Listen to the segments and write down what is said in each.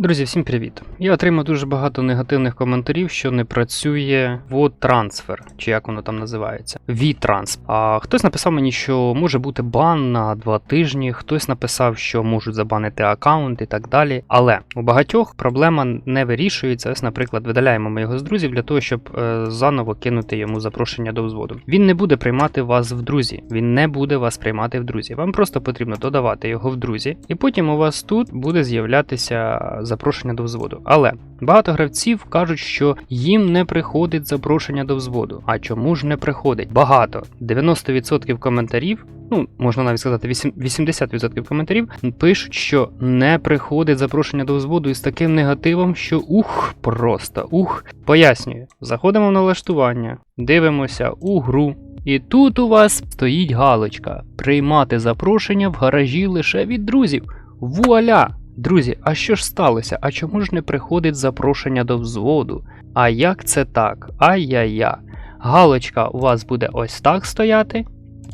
Друзі, всім привіт! Я отримав дуже багато негативних коментарів, що не працює WordTransfer, чи як воно там називається. VTrans. А хтось написав мені, що може бути бан на два тижні, хтось написав, що можуть забанити аккаунт і так далі. Але у багатьох проблема не вирішується. Ось, наприклад, видаляємо ми його з друзів для того, щоб е, заново кинути йому запрошення до взводу. Він не буде приймати вас в друзі. Він не буде вас приймати в друзі. Вам просто потрібно додавати його в друзі, і потім у вас тут буде з'являтися запрошення до взводу. Але багато гравців кажуть, що їм не приходить запрошення до взводу. А чому ж не приходить? Багато 90% коментарів. Ну, можна навіть сказати, 80% коментарів пишуть, що не приходить запрошення до взводу із таким негативом, що ух, просто ух. Пояснюю, заходимо в налаштування, дивимося у гру. І тут у вас стоїть галочка приймати запрошення в гаражі лише від друзів. Вуаля! Друзі, а що ж сталося? А чому ж не приходить запрошення до взводу? А як це так? Ай-яй-я. Галочка у вас буде ось так стояти.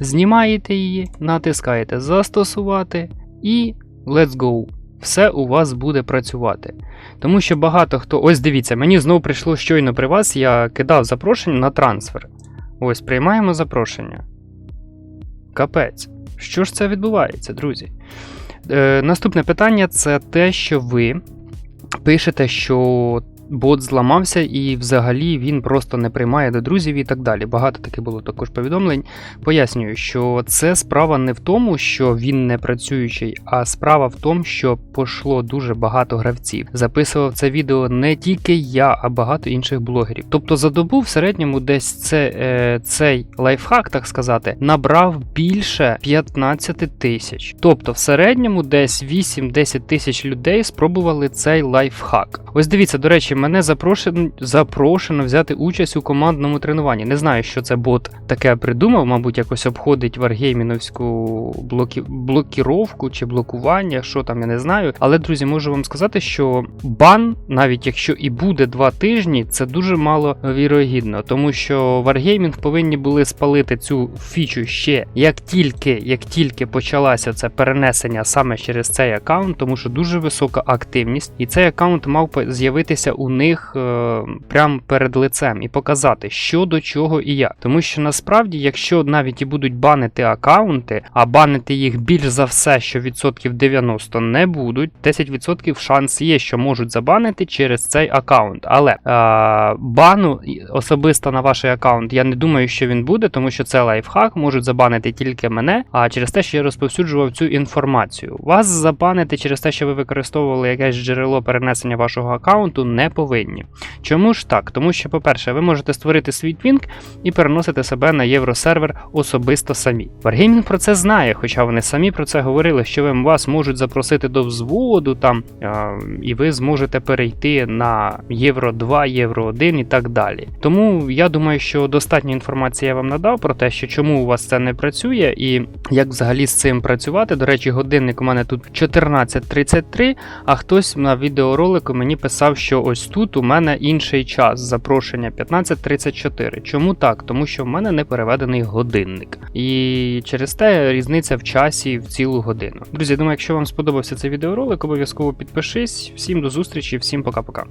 Знімаєте її, натискаєте Застосувати і let's go. Все у вас буде працювати. Тому що багато хто. Ось дивіться, мені знову прийшло щойно при вас, я кидав запрошення на трансфер. Ось, приймаємо запрошення. Капець. Що ж це відбувається, друзі? Е, наступне питання це те, що ви пишете, що бот зламався і взагалі він просто не приймає до друзів і так далі. Багато таких було також повідомлень. Пояснюю, що це справа не в тому, що він не працюючий, а справа в тому, що пошло дуже багато гравців. Записував це відео не тільки я, а багато інших блогерів. Тобто за добу в середньому десь це, е, цей лайфхак, так сказати, набрав більше 15 тисяч. Тобто, в середньому десь 8-10 тисяч людей спробували цей лайфхак. Ось дивіться, до речі, мене запрошено, запрошено взяти участь у командному тренуванні. Не знаю, що це бот таке придумав, мабуть, якось обходить варгейміновську блокі... блокіровку чи блокування, що там, я не знаю. Але, друзі, можу вам сказати, що бан, навіть якщо і буде два тижні, це дуже мало вірогідно, тому що Wargaming повинні були спалити цю фічу ще як тільки, як тільки почалося це перенесення саме через цей аккаунт, тому що дуже висока активність, і цей аккаунт мав з'явитися у них е, прямо перед лицем і показати, що до чого і як. Тому що насправді, якщо навіть і будуть банити аккаунти, а банити їх більш за все, що відсотків 90 не будуть, 10% шанс є, що можуть забанити через цей аккаунт. Але е, бану особисто на ваш аккаунт я не думаю, що він буде, тому що це лайфхак, можуть забанити тільки мене, а через те, що я розповсюджував цю інформацію. Вас забанити через те, що ви використовували якесь джерело перенесення вашого аккаунту, не повинні. Чому ж так? Тому що, по-перше, ви можете створити свій твінк і переносити себе на євросервер особисто самі. Wargaming про це знає, хоча вони самі про це говорили, що ви вас можуть запросити до взводу там, і ви зможете перейти на Євро 2, Євро 1 і так далі. Тому я думаю, що достатньо інформації я вам надав про те, що чому у вас це не працює, і як взагалі з цим працювати. До речі, годинник у мене тут 14.33, а хтось на відеоролику мені писав, що ось тут у мене інший час запрошення 15.34. Чому так? Тому що в мене не переведений годинник. І через те різниця в часі в цілу годину. Друзі, думаю, якщо вам сподобався цей відеоролик, обов'язково підпишись. Всім до зустрічі, всім пока-пока.